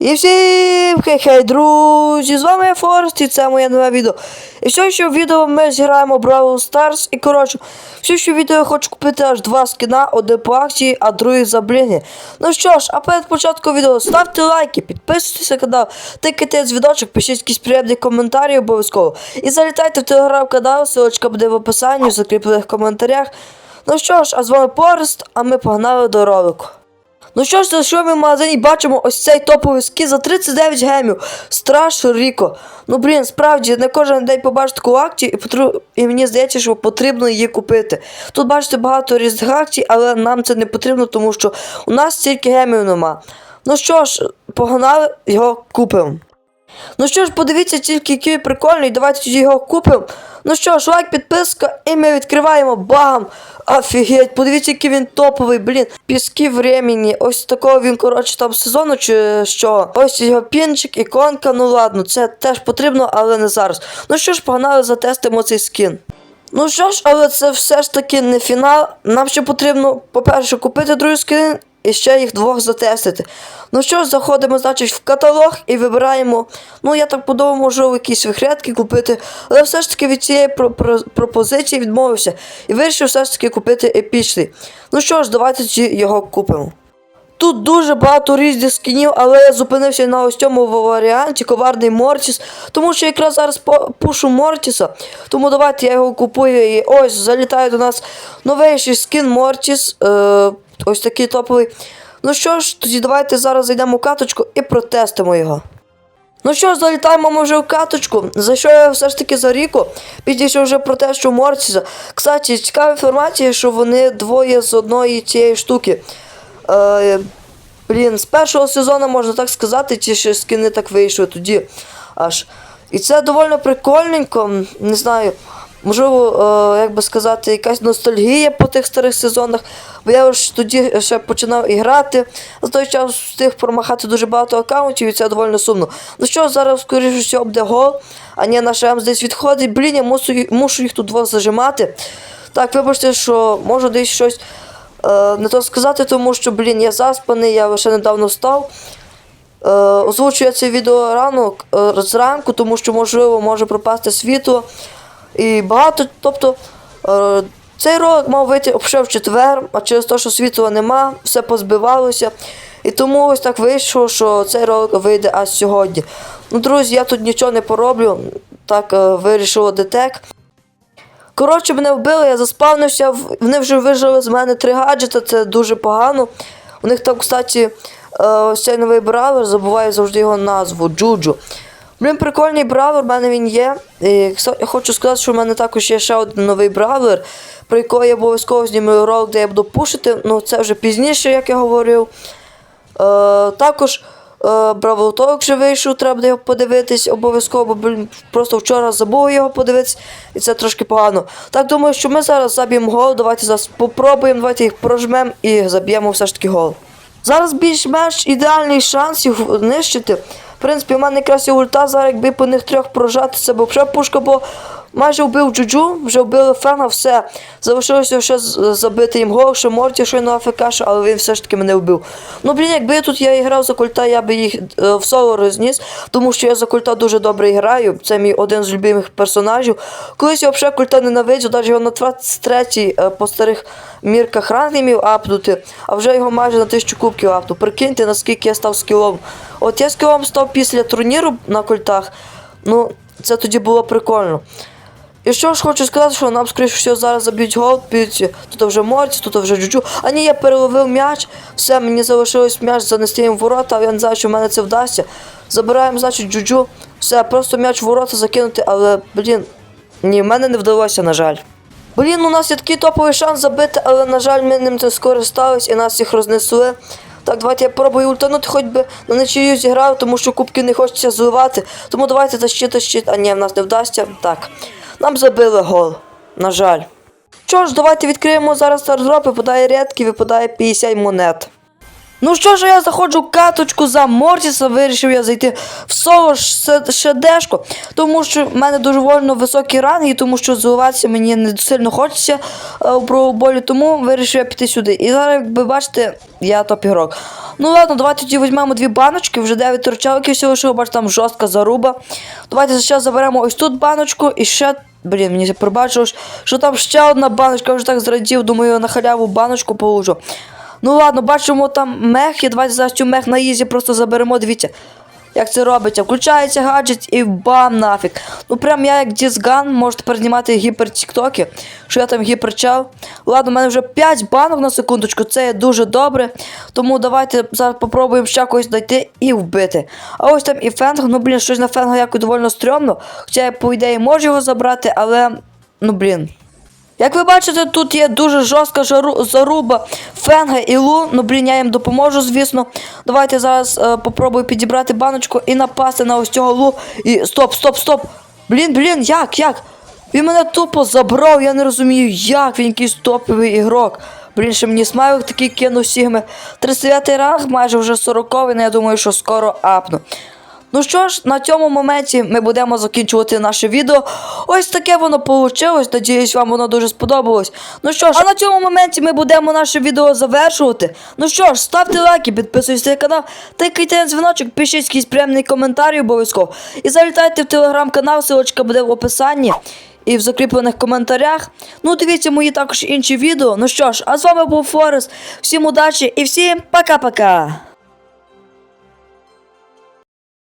І всім хей-хей, друзі! З вами я Форест і це моє нове відео. І все, що в відео ми зіграємо Brawl Stars. І коротше, все, що в відео я хочу купити аж два скіна, один по акції, а другий за бліги. Ну що ж, а перед початком відео ставте лайки, підписуйтесь на канал, тикайте дзвіночок, пишіть якісь приємні коментарі обов'язково. І залітайте в телеграм-канал, ссылочка буде в описанні, в закріплених коментарях. Ну що ж, а з вами Форест, а ми погнали до ролику. Ну що ж, що ми в магазині бачимо ось цей топовий скін за 39 гемів. Страш Ріко. Ну блін, справді, не кожен день побачиш таку акцію, і, потру... і мені здається, що потрібно її купити. Тут бачите багато різних акцій, але нам це не потрібно, тому що у нас стільки гемів нема. Ну що ж, погнали, його купимо. Ну що ж, подивіться тільки, який прикольний, давайте його купимо. Ну що ж, лайк, підписка, і ми відкриваємо бам! Офігеть, подивіться, який він топовий, блін. Піски времені. Ось такого він, коротше, там сезону чи що. Ось його пінчик, іконка, ну ладно, це теж потрібно, але не зараз. Ну що ж, погнали, затестимо цей скін. Ну що ж, але це все ж таки не фінал. Нам ще потрібно, по-перше, купити другий скін і ще їх двох затестити. Ну що ж, заходимо, значить, в каталог і вибираємо. Ну, я так подумав, можу якісь вихрядки купити, але все ж таки від цієї про- про- пропозиції відмовився і вирішив все ж таки купити епічний. Ну що ж, давайте його купимо. Тут дуже багато різних скінів, але я зупинився на ось цьому варіанті коварний Мортіс, тому що якраз зараз пушу Мортіса. Тому давайте я його купую і ось залітає до нас новейший скін Мортіс. Е, ось такий топовий. Ну що ж, тоді давайте зараз зайдемо в каточку і протестимо його. Ну що ж, залітаємо ми вже в каточку. За що я все ж таки за Ріко підійшов вже про те, що Мортіса. Кстати, цікава інформація, що вони двоє з одної цієї штуки. Е, блін, з першого сезону, можна так сказати, ті ще скини так вийшли тоді аж. І це доволі прикольненько, не знаю. Можливо, е, як би сказати, якась ностальгія по тих старих сезонах. Бо я ж тоді ще починав і грати. За той час встиг промахати дуже багато аккаунтів, і це доволі сумно. Ну що, зараз, скоріше всього, буде гол, а ні, наш Емс десь відходить. Блін, я мушу, мушу їх тут двох зажимати. Так, вибачте, що можу десь щось не то сказати, тому що, блін, я заспаний, я лише недавно встав. Е, озвучую я це відео ранок е, зранку, тому що, можливо, може пропасти світло. І багато, тобто, е, цей ролик мав вийти в четвер, а через те, що світла нема, все позбивалося. І тому ось так вийшло, що цей ролик вийде аж сьогодні. Ну, друзі, я тут нічого не пороблю. Так е, вирішило детек. Коротше, мене вбили, я заспавнився, вони вже вижили з мене три гаджета, це дуже погано. У них там, кстати, е, ось новий бравер, забуваю завжди його назву Джуджу. Блін, прикольний бравер, в мене він є. І я хочу сказати, що в мене також є ще один новий бравер, про якого я обов'язково знімаю ролик, де я буду пушити. Ну, це вже пізніше, як я говорив. Е, також Бравл Толк вже вийшов, треба його подивитись обов'язково, бо просто вчора забув його подивитись, і це трошки погано. Так думаю, що ми зараз заб'ємо гол. Давайте зараз попробуємо, давайте їх прожмемо і заб'ємо все ж таки гол. Зараз більш-менш ідеальний шанс їх нищити. В принципі, у мене якраз ульта, зараз якби по них трьох прожати, це б взагалі пушка, бо майже вбив Джуджу, вже вбили Фена, все. Залишилося ще забити їм гол, ще Морті щойно АФК, але він все ж таки мене вбив. Ну, блін, якби я тут я грав за культа, я би їх е, в соло розніс, тому що я за культа дуже добре граю. Це мій один з любимих персонажів. Колись я взагалі культа ненавиджу, навіть його на 23-й е, по старих мірках рангів апнути, а вже його майже на 1000 кубків апну. Прикиньте, наскільки я став скілом. От я скілом став після турніру на культах. Ну, це тоді було прикольно. І що ж хочу сказати, що нам, скоріше всього, зараз заб'ють гол, під тут вже Морці, тут вже Джуджу. А ні, я переловив м'яч, все, мені залишилось м'яч занести їм ворота, а я не знаю, що в мене це вдасться. Забираємо, значить, Джуджу, все, просто м'яч в ворота закинути, але, блін, ні, в мене не вдалося, на жаль. Блін, у нас є такий топовий шанс забити, але, на жаль, ми ним не скористались і нас їх рознесли. Так, давайте я пробую ультанути, хоч би на нічию зіграв, тому що кубки не хочеться зливати. Тому давайте тащити тащити. А ні, в нас не вдасться. Так. Нам забили гол. На жаль. Що ж, давайте відкриємо зараз стардроп, випадає рядки, випадає 50 монет. Ну що ж, я заходжу каточку за Мортіса, вирішив я зайти в соло шедешко, тому що в мене дуже вольно високі ранги, тому що зливатися мені не сильно хочеться е, у проболі, тому вирішив я піти сюди. І зараз, як ви бачите, я топ ігрок. Ну ладно, давайте тоді візьмемо дві баночки, вже 9 торчалки всього, що бачите, там жорстка заруба. Давайте зараз заберемо ось тут баночку і ще. Блін, мені пробачилось, що там ще одна баночка, я вже так зрадів, думаю, на халяву баночку положу. Ну ладно, бачимо там мех, і давайте зараз цю мех на їзі просто заберемо, дивіться. Як це робиться? Включається гаджет і бам нафіг. Ну прям я як дізган, можу тепер знімати гіпер що я там гіперчав. Ладно, у мене вже 5 банок на секундочку, це є дуже добре. Тому давайте зараз попробуємо ще когось знайти і вбити. А ось там і фенг, ну блін, щось на фенга якось доволі стрьомно. Хоча я, по ідеї, можу його забрати, але. Ну блін. Як ви бачите, тут є дуже жорстка жару, заруба Фенга і Лу. Ну, блін, я їм допоможу, звісно. Давайте зараз е, попробую підібрати баночку і напасти на ось цього Лу. І стоп, стоп, стоп. Блін, блін, як, як? Він мене тупо забрав, я не розумію, як він якийсь топовий ігрок. Блін, ще мені смайлик такий кинув сігми. 39 ранг, майже вже 40 але я думаю, що скоро апну. Ну що ж, на цьому моменті ми будемо закінчувати наше відео. Ось таке воно вийшло. Надіюсь, вам воно дуже сподобалось. Ну що ж, а на цьому моменті ми будемо наше відео завершувати. Ну що ж, ставте лайки, підписуйтесь на канал, тикайте на дзвіночок, пишіть якийсь приємний коментар обов'язково. І залітайте в телеграм-канал, ссылочка буде в описанні. І в закріплених коментарях. Ну, дивіться мої також інші відео. Ну що ж, а з вами був Форест. Всім удачі і всім пока-пока.